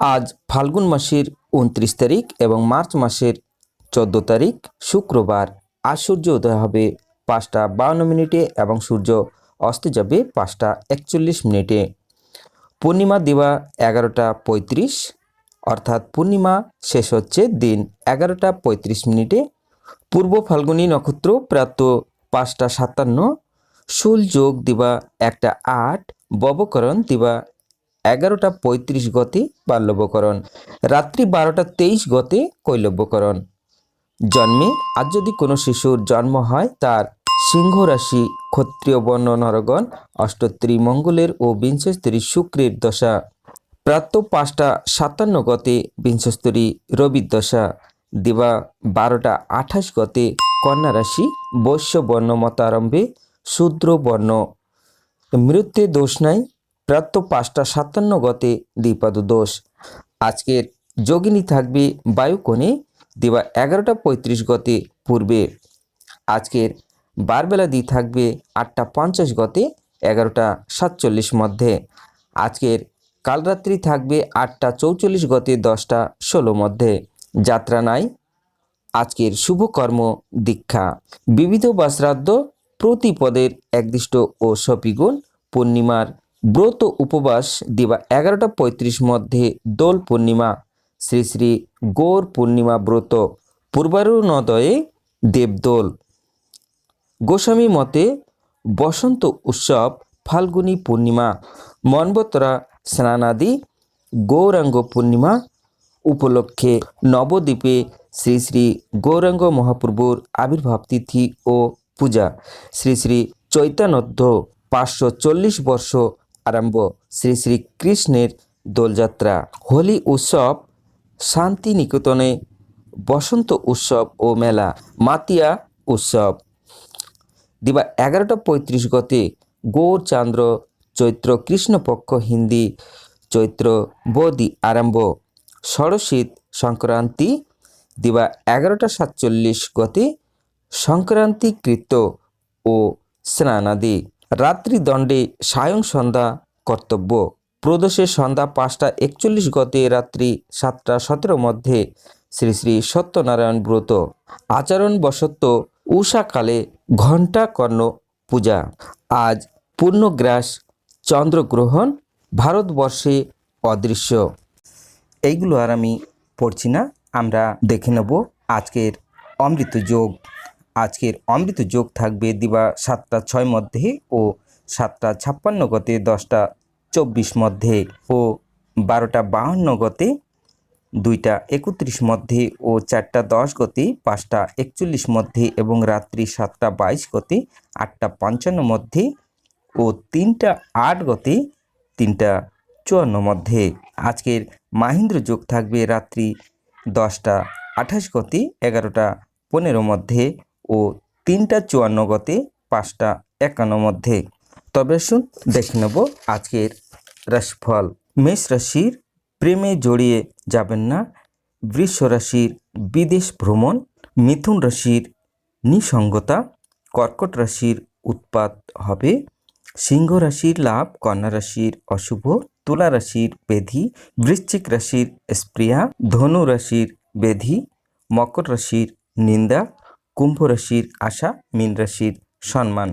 আজ ফাল্গুন মাসের উনত্রিশ তারিখ এবং মার্চ মাসের চোদ্দ তারিখ শুক্রবার। আজ সূর্য উদয় হবে পাঁচটা বাউন্ন মিনিটে এবং সূর্য অস্ত যাবে পাঁচটা একচল্লিশ মিনিটে। পূর্ণিমা দিবা এগারোটা পঁয়ত্রিশ, অর্থাৎ পূর্ণিমা শেষ হচ্ছে দিন এগারোটা পঁয়ত্রিশ মিনিটে। পূর্ব ফাল্গুনী নক্ষত্র প্রাত পাঁচটা সাতান্ন, শুল যোগ দিবা একটা আট, ববকরণ দিবা এগারোটা পঁয়ত্রিশ গতে বাল্যবকরণ, রাত্রি বারোটা তেইশ গতে কৈলব্যকরণ। জন্মে আজ যদি কোনো শিশুর জন্ম হয়, তার সিংহ রাশি ক্ষত্রিয় বর্ণ নরগণ, অষ্টত্রী মঙ্গলের ও বিংশস্তরী শুক্রের দশা। প্রাত পাঁচটা সাতান্ন গতে বিংশস্তরী রবির দশা। দিবা বারোটা আঠাশ গতে কন্যা রাশি বৈশ্য বর্ণ মতারম্ভে শূদ্র বর্ণ। মৃত্যু দোষ নাই প্রাপ্ত পাঁচটা সাতান্ন গতে দ্বিপাদ দোষ। আজকের যোগিনী থাকবে বায়ুকোণে দিবা এগারোটা পঁয়ত্রিশ গতে পূর্বে। আজকের বারবেলা দি থাকবে আটটা পঞ্চাশ গতে এগারোটা সাতচল্লিশ মধ্যে। আজকের কালরাত্রি থাকবে আটটা চৌচল্লিশ গতে দশটা ষোলো মধ্যে। যাত্রা নাই, আজকের শুভকর্ম দীক্ষা। বিবিধ বা শ্রাদ্ধ প্রতি পদের একদিষ্ট ও সপিগুণ, পূর্ণিমার ব্রত উপবাস দিবা এগারোটা পঁয়ত্রিশ মধ্যে দোল পূর্ণিমা। শ্রী শ্রী গৌর পূর্ণিমা ব্রত, পূর্বারুণোদয়ে দেবদোল। গোস্বামী মতে বসন্ত উৎসব ফাল্গুনী পূর্ণিমা, মনবতরা স্নানাদি, গৌরাঙ্গ পূর্ণিমা উপলক্ষে নবদ্বীপে শ্রী শ্রী গৌরাঙ্গ মহাপ্রভুর আবির্ভাব তিথি ও পূজা। শ্রী শ্রী চৈতন্যধ্য, পাঁচশো চল্লিশ বর্ষ আরম্ভ শ্রী শ্রী কৃষ্ণের দোলযাত্রা। হোলি উৎসব শান্তি নিকেতনে বসন্ত উৎসব ও মেলা, মাতিয়া উৎসব। দিবা এগারোটা পঁয়ত্রিশ গতে গৌরচান্দ্র চৈত্র কৃষ্ণপক্ষ হিন্দি চৈত্র বৌদি আরম্ভ। ষড়শীত সংক্রান্তি, দিবা এগারোটা সাতচল্লিশ গতে সংক্রান্তিকৃত ও স্নানাদি। রাত্রি দণ্ডে সায়ং সন্ধ্যা কর্তব্য। প্রদোষের সন্ধ্যা পাঁচটা একচল্লিশ গতে রাত্রি সাতটা সতেরো মধ্যে শ্রী শ্রী সত্যনারায়ণ ব্রত। আচরণ বশত্ব উষাকালে ঘণ্টা কর্ণ পূজা। আজ পূর্ণগ্রাস চন্দ্রগ্রহণ ভারতবর্ষে অদৃশ্য। এইগুলো আর আমি পড়ছি না, আমরা দেখে নেব আজকের অমৃত যোগ। আজকের অমৃত যোগ থাকবে দিবা সাতটা ছয় মধ্যে ও সাতটা ছাপ্পান্ন গতে দশটা চব্বিশ মধ্যে ও বারোটা বাহান্ন গতে দুইটা একত্রিশ মধ্যে ও চারটা দশ গতে পাঁচটা একচল্লিশ মধ্যে এবং রাত্রি সাতটা বাইশ গতে আটটা পঞ্চান্ন মধ্যে ও তিনটা আট গতে তিনটা চুয়ান্ন মধ্যে। আজকের মাহিন্দ্র যোগ থাকবে রাত্রি দশটা আঠাশ গতে এগারোটা পনেরো মধ্যে ও তিনটা চুয়ান্ন গতে পাঁচটা একান্ন মধ্যে। তবে শুন, দেখে নেব আজকের রাশিফল। মেষ রাশির প্রেমে জড়িয়ে যাবেন না। বৃষ রাশির বিদেশ ভ্রমণ। মিথুন রাশির নিসঙ্গতা। কর্কট রাশির উৎপাত হবে। সিংহ রাশির লাভ। কন্যা রাশির অশুভ। তুলা রাশির বেধি। বৃশ্চিক রাশির স্প্রিয়া। ধনু রাশির বেধি। মকর রাশির নিন্দা। কুম্ভ রাশির আশা মীন রাশির সম্মান।